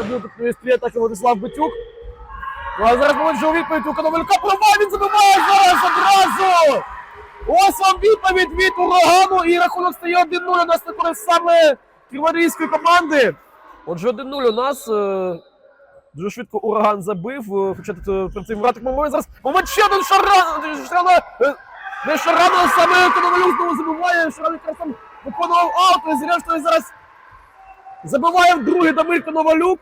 кабіну підповісти атаки Владислав Битюк. Ну, а зараз момент вже у відповідь у Коновалька пробиває, він забиває зараз одразу! Ось вам відповідь від урагану і рахунок стає 1-0 у нас на користь саме криворізької команди. Отже, 1-0 у нас. е, Дуже швидко ураган забив, е, хоча тут е, перед цим вратик момент зараз. Момент ще один шаран! Шарана! Не шарана, саме Коновалюк знову забиває. Шаран якраз там виконував аут, і зрештою зараз забиває вдруге Дамир Коновалюк.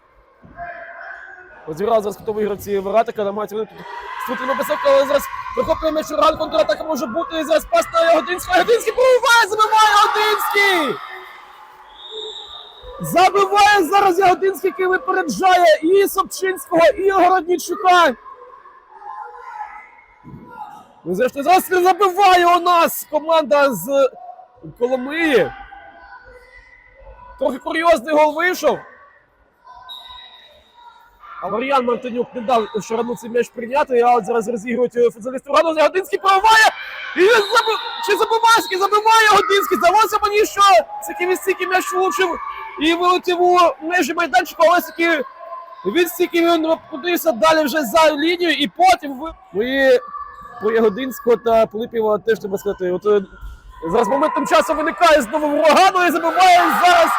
Розіграв зараз готовий гравці Варатика, намагається вони тут створити небезпеку, але зараз вихоплює м'яч Ураган, контратака може бути. І зараз пас на Годинського. Годинський пробиває, забиває Годинський! Забиває зараз Ягодинський, який випереджає і Собчинського, і Городнічука. Ну, зрештою, зараз не забиває у нас команда з Коломиї. Трохи курйозний гол вийшов. Мар'ян Мартинюк не дав Шарану цей м'яч прийняти, а от зараз розігрують е, футболісти Урану. Ягодинський пробиває! І він забив... Чи забиває? Забиває Годинський? Здалося мені, що Сики Вістики м'яч влучив і вилетів у межі майданчика, але від Сики він кудися далі вже за лінію, і потім ви... Мої про Ягодинського та Пилипєва теж треба сказати. От е, зараз моментом часу виникає знову урагану і забиває зараз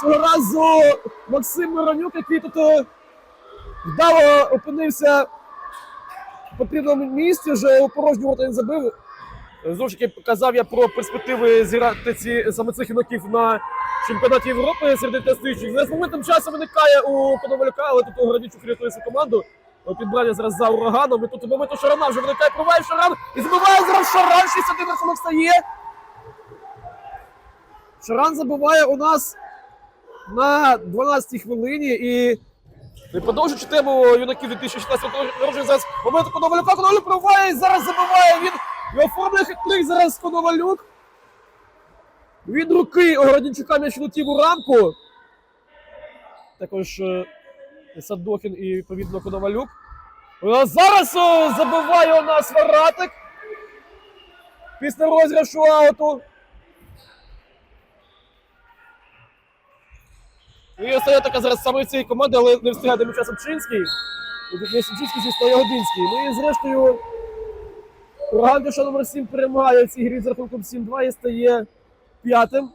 цього разу Максим Миронюк, який тут е, вдало опинився в потрібному місці, вже у порожню ворота він забив. Знову ж таки, казав я про перспективи зіграти ці саме цих юнаків на чемпіонаті Європи серед тестуючих. Зараз моментом часу виникає у Коновалюка, але тут Городнічук рятує свою команду. Підбрання зараз за ураганом. І тут у моменту Шарана вже виникає, пробиває Шаран і забиває зараз Шаран. 6-1 рахунок стає. Шаран забиває у нас на 12-й хвилині і і продовжуючи тему юнаків 2016 року, зараз момент Коновалюка, Коновалюк пробиває і зараз забиває він. І оформлює хитрик зараз Коновалюк. Від руки Огородничука м'яч летів у рамку. Також е, Садохін і відповідно Коновалюк. А зараз о, забиває у нас Варатик. Після розіграшу ауту. І остає така зараз саме цієї команди, але не встигає до м'яча Собчинський. І тут не Собчинський, звісно, Ну і зрештою, Ураган Душа номер 7 перемагає в цій грі з рахунком 7-2 і стає п'ятим.